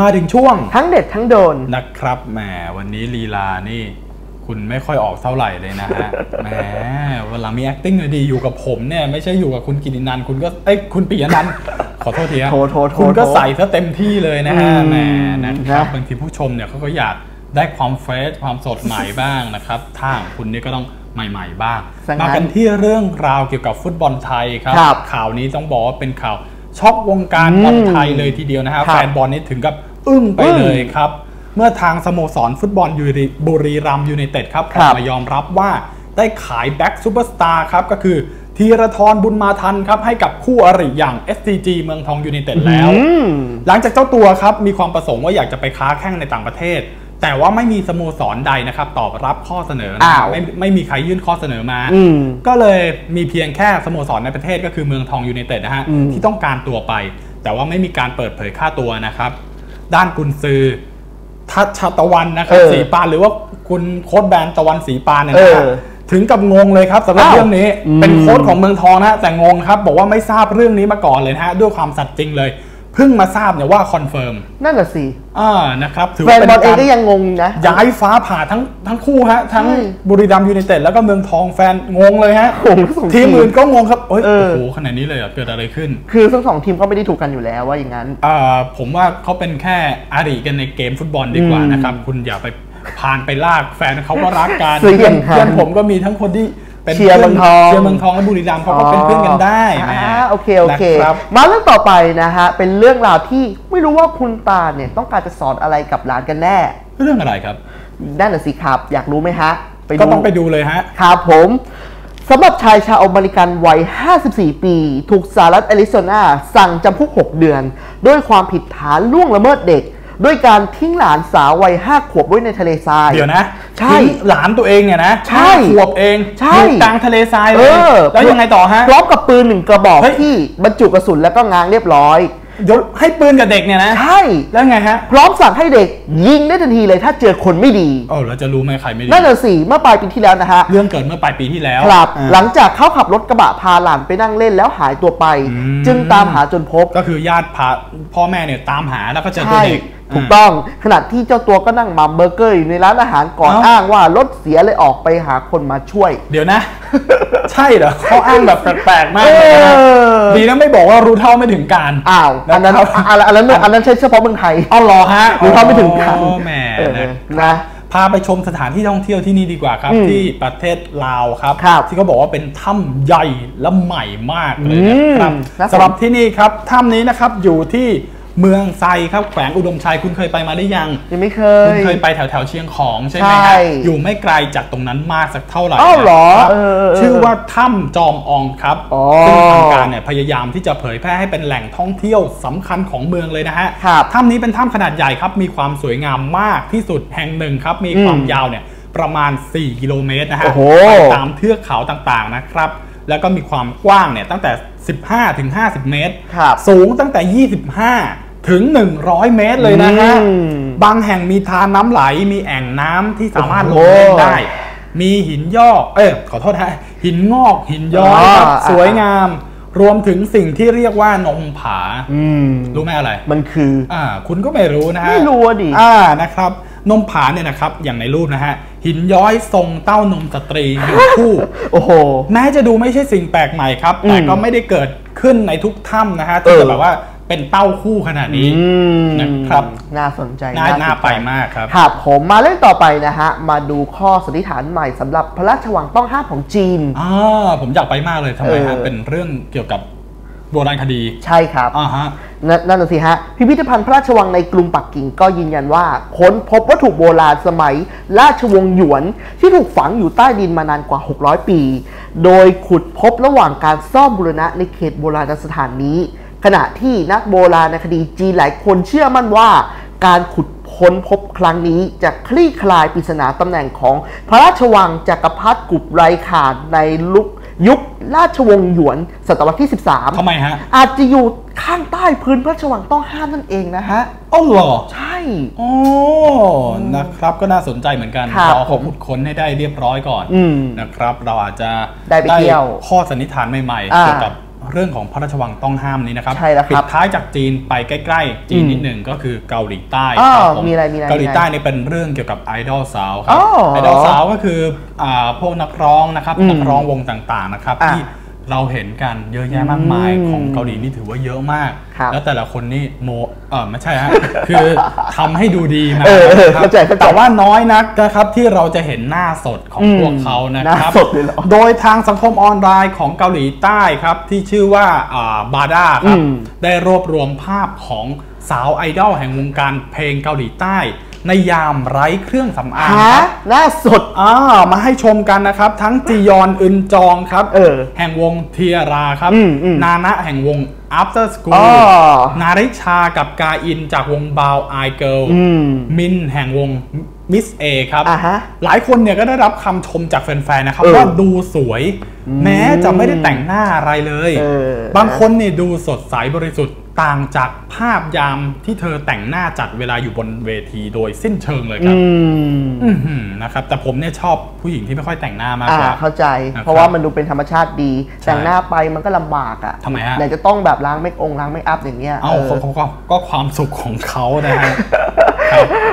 มาถึงช่วงทั้งเด็ดทั้งโดนนะครับแหมวันนี้ลีลานี่ คุณไม่ค่อยออกเท่าไหร่เลยนะฮะแหมวันหลังมี acting เลยดีอยู่กับผมเนี่ยไม่ใช่อยู่กับคุณกิตินันท์คุณก็เอ้ยคุณปิยนันท์ขอโทษทีฮะโทโทโทคุณก็โทใส่ซะเต็มที่เลยนะฮะอืมแหมนะครับนะบางทีผู้ชมเนี่ยเขาก็อยากได้ความเฟรชความสดใหม่บ้างนะครับถ้าของคุณเนี่ยก็ต้องใหม่ๆบ้าง สังหารมากันที่เรื่องราวเกี่ยวกับฟุตบอลไทยครับ ครับ ข่าวนี้ต้องบอกว่าเป็นข่าว ช็อกวงการบอลไทยเลยทีเดียวนะฮะครับแฟนบอลนี่ถึงกับอึ้งไปอึ้งเลยครับ เมื่อทางสโมสรฟุตบอลยูริบุรีรัมย์ยูไนเต็ดครับคอรัอบกมายอมรับว่าได้ขายแบ็กซูเปอร์สตาร์ครับก็คือธีรทรบุญมาทันครับให้กับคู่อริอย่าง SCG เมืองทองยูไนเต็ดแล้วอืมหลังจากเจ้าตัวครับมีความประสงค์ว่าอยากจะไปค้าแข่งในต่างประเทศ แต่ว่าไม่มีสโมสรใดนะครับ ตอบรับข้อเสนอนะครับอ้าวไม่ไม่มีใครยื่นข้อเสนอมาอืมก็เลยมีเพียงแค่สโมสรในประเทศก็คือเมืองทองยูไนเต็ดนะฮะอืมที่ต้องการตัวไป แต่ว่าไม่มีการเปิดเผยค่าตัวนะครับ ด้านกุนซือทัชชตะวันนะครับเออสีปานหรือว่าคุณโค้ดแบรนด์ตะวันสีปานเนี่ยนะฮะเออถึงกับงงเลยครับสำหรับอ้าวเรื่องนี้อืมเป็นโค้ดของเมืองทองนะฮะแต่งงครับ บอกว่าไม่ทราบเรื่องนี้มาก่อนเลยนะฮะด้วยความสัตย์จริงเลย เพิ่งมาทราบเนี่ยว่าคอนเฟิร์มนั่นแหละสิอ่านะครับถือแฟว่านเป็นบอลเองการก็ยังงงนะ ย้ายฟ้าผ่าทั้งทั้งคู่ฮะ ทั้งใช่บุรีรัมย์ยูไนเต็ดแล้วก็เมืองทองแฟนงงเลยฮะงงทั้งสองทีทีมมอื่นก็งงครับเอ้ยเอโอ้อโหขนาดนี้เลยเหรอเกิดอะไรขึ้น คือทั้งสองทีมก็ไม่ได้ถูกกันอยู่แล้วว่าอย่างนั้น อ่าผมว่าเขาเป็นแค่อาริกันในเกมฟุตบอลดีกว่าอืมนะครับ คุณอย่าไปผ่านไปลากแฟนเขาก็รักกันเสี่ยงเพื่อนผมก็มีทั้งคนที่ เป็นเชียร์เมืองทองเชียร์เมืองทองและบุรีรัมย์เขาก็เป็นเพื่อนกันได้แหมอ่าโอเคโอเคนะครับมาเรื่องต่อไปนะฮะเป็นเรื่องราวที่ไม่รู้ว่าคุณตาเนี่ยต้องการจะสอนอะไรกับหลานกันแน่ เรื่องอะไรครับนั่นน่ะสิครับอยากรู้ไหมฮะก็ต้องไปดูเลยฮะครับผมสำหรับชายชาวอเมริกันวัย 54 ปี ถูกสหรัฐแอริโซนาสั่งจำคุก 6 เดือน ด้วยความผิดฐานล่วงละเมิดเด็ก ด้วยการทิ้งหลานสาววัย5ขวบไว้ในทะเลทราย เดี๋ยวนะใช่ทิ้งหลานตัวเองเนี่ยนะใช่ห้าขวบเองใช่อยู่กลางทะเลทรายเลเอยอแล้วยังไงต่อฮะ พร้อมกับปืนหนึ่งกระบอกเฮ้ย ที่บรรจุกระสุนแล้วก็ง้างเรียบร้อยยกให้ปืนกับเด็กเนี่ยนะ ใช่ แล้วไงฮะพร้อมสั่งให้เด็กยิงได้ทันทีเลยถ้าเจอคนไม่ดีโอ้เราจะรู้ไหมใครไม่ดีนั่นน่ะสิเมื่อปลายปีที่แล้วนะฮะ เรื่องเกิดเมื่อปลายปีที่แล้วครับอ่า หลังจากเขาขับรถกระบะพาหลานไปนั่งเล่นแล้วหายตัวไป อืม จึงตามหาจนพบก็คือญาติพาพ่อแม่เนี่ยตามหาแล้วก็เจอตัวใช่เด็ก ถูกต้องขณะที่เจ้าตัวก็นั่งมัมเบอร์เกอร์อยู่ในร้านอาหารก่อนเอ้าอ้างว่ารถเสียเลยออกไปหาคนมาช่วย เดี๋ยวนะ ใช่เหรอเขาอ้างแบบแปลกๆมากเลยนะเออดีนะไม่บอกว่ารู้เท่าไม่ถึงการอ้าวอันนั้นนะครับอันนั้นอันนั้นอันนั้นใช่เฉพาะเมืองไทยเอาเหรอฮะรู้เท่าไม่ถึงการโอ้แหมเออนะนะพาไปชมสถานที่ท่องเที่ยวที่นี่ดีกว่าครับอืมที่ประเทศลาวครับครับที่เขาบอกว่าเป็นถ้ำใหญ่และใหม่มากเลยนะครับอืมครับสำหรับที่นี่ครับถ้ำนี้นะครับอยู่ที่ เมืองไซครับแขวงอุดมชัยคุณเคยไปมาได้ยัง ยังไม่เคคุณยเคยไปแถวแถวๆเชียงของใช่ไหมใช่ฮะอยู่ไม่ไกลจากตรงนั้นมากสักเท่าไหร่อ้าวเหรอนะครับเออเออเออชื่อว่าถ้ำจอมอองครับอ๋อซึ่งทางการเนี่ยพยายามที่จะเผยแพร่ให้เป็นแหล่งท่องเที่ยวสำคัญของเมืองเลยนะฮะครับถ้ำนี้เป็นถ้ำขนาดใหญ่ครับมีความสวยงามมากที่สุดแห่งหนึ่งครับมีความอืมยาวเนี่ยประมาณ 4 กิโลเมตรนะฮะโอ้โหไปตามเทือกเขาต่างๆนะครับ แล้วก็มีความกว้างเนี่ยตั้งแต่ 15ถึง50 เมตรครับสูงตั้งแต่ 25 ถึง 100 เมตรเลยนะฮะอืมบางแห่งมีทานน้ำไหล มีแอ่งน้ำที่สามารถลโอ้งโหเล่นได้ มีหินยอกเอ้ยขอโทษฮะหินงอกหินย้อยครับอ่าสวยงามรวมถึงสิ่งที่เรียกว่านมผาอืมรู้ไหมอะไร มันคือ อ่า คุณก็ไม่รู้นะฮะ ไม่รู้อะดิ อ่า นะครับ นมผาเนี่ยนะครับ อย่างในรูปนะฮะ หินย้อยทรงเต้านมสตรีอยู่คู่ โอ้โห แม้จะดูไม่ใช่สิ่งแปลกใหม่ครับอืมแต่ก็ไม่ได้เกิดขึ้นในทุกถ้ำนะฮะที่เออจะแบบว่าเป็นเต้าคู่ขนาดนี้อืมนะครับ น่าสนใจน่าสใจน่าไปมากครับครับผมมาเรื่องต่อไปนะฮะ มาดูข้อสันนิษฐานใหม่สำหรับพระราชวังต้องห้ามของจีนอ่าผมอยากไปมากเลยทำไมฮะเออเป็นเรื่องเกี่ยวกับ โบราณคดีใช่ครับอ่าฮะนนั่นน่ะสิฮะ พิพิธภัณฑ์พระราชวังในกรุงปักกิ่งก็ยืนยันว่า ค้นพบวัตถุโบราณสมัย ราชวงศ์หยวน ที่ถูกฝังอยู่ใต้ดินมานานกว่า 600 ปี โดยขุดพบระหว่างการซ่อมบูรณะในเขตโบราณสถานนี้ ขณะที่นักโบราณคดีจีนหลายคนเชื่อมั่นว่า การขุดค้นพบครั้งนี้จะคลี่คลายปริศนาตำแหน่งของพระราชวังจักรพรรดิกุบไรขาดในลุก ยุคราชวงศ์หยวนศตวรรษที่ 13ทำไมฮะ อาจจะอยู่ข้างใต้พื้นพระราชวังต้องห้ามนั่นเองนะฮะอ้าวเหรอ ใช่ โอ้ นะครับ ก็น่าสนใจเหมือนกันครับรอเขาขุดค้นให้ได้เรียบร้อยก่อนอืม นะครับ เราอาจจะได้ไปเที่ยวข้อสันนิษฐานใหม่ๆอ่า เกี่ยวกับ เรื่องของพระราชวังต้องห้ามนี้นะครับใช่แล้วครับปิดท้ายจากจีนไปใกล้ๆ จีนอืมนิดหนึ่งก็คือเกาหลีใต้อ้าวครับผมีอะไรมีอะไรเกาหลีมีอะไรใต้นี่เป็นเรื่องเกี่ยวกับไอดอลสาวครัอ๋บอไอดอลสาวก็คืออ่าพวกนักร้องนะครับอืมนักร้องวงต่างๆนะครับอะที่ เราเห็นกันเยอะแยะมากมายอืมของเกาหลีนี่ถือว่าเยอะมากครับแล้วแต่ละคนนี่โมเออไม่ใช่ฮะคือทำให้ดูดีมาเออเออครับเข้าใจเข้าใจแต่ว่าน้อยนักนะครับที่เราจะเห็นหน้าสดของอืมพวกเขานะหน้าครับสดเลยเหรอโดยทางสังคมออนไลน์ของเกาหลีใต้ครับ ที่ชื่อว่าบาด้าครับอืมได้รวบรวมภาพของสาวไอดอลแห่งวงการเพลงเกาหลีใต้ ในยามไร้เครื่องสำอางคฮะรับหน้าสดอ่ามาให้ชมกันนะครับ ทั้งจียอนอึนจองครับเออแห่งวงเทียราครับอืมอืมนานะแห่งวง After อ๋ School อนาริชากับกาอินจากวงบาวไอเกิลอืมมินแห่งวงมิสเอครับอ่าฮะหลายคนเนี่ยก็ได้รับคำชมจากแฟนๆนะครับเออว่าดูสวย แม้จะไม่ได้แต่งหน้าอะไรเลยเออบางคนเนี่ยดูสดใสบริสุทธิ์ ต่างจากภาพยามที่เธอแต่งหน้าจัดเวลาอยู่บนเวทีโดยสิ้นเชิงเลยคอืรับมอื้อหือนะครับแต่ผมเนี่ยชอบผู้หญิงที่ไม่ค่อยแต่งหน้ามากอ่ากว่าเข้าใจนะครับเพราะว่ามันดูเป็นธรรมชาติดีใช่แต่งหน้าไปมันก็ลำบากอะทำไมฮะไหนจะต้องแบบล้างเมคองล้างเมคอัพอย่างเงี้ยเอ้าเออเขาเขาก็ก็ความสุขของเขานะฮะครับ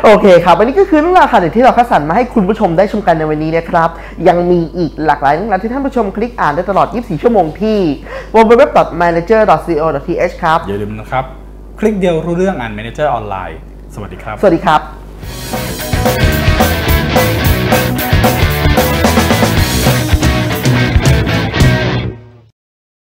โอเคครับอันนี้ก็คือเรื่องราวข่าวเด็ดที่เราคัดสรรมาให้คุณผู้ชมได้ชมกันในวันนี้นะครับ ยังมีอีกหลากหลายเรื่องราวที่ท่านผู้ชมคลิกอ่านได้ตลอด 24 ชั่วโมงที่ www.manager.co.th ครับ อย่าลืมนะครับ คลิกเดียวรู้เรื่องอ่าน Manager ออนไลน์ สวัสดีครับ สวัสดีครับ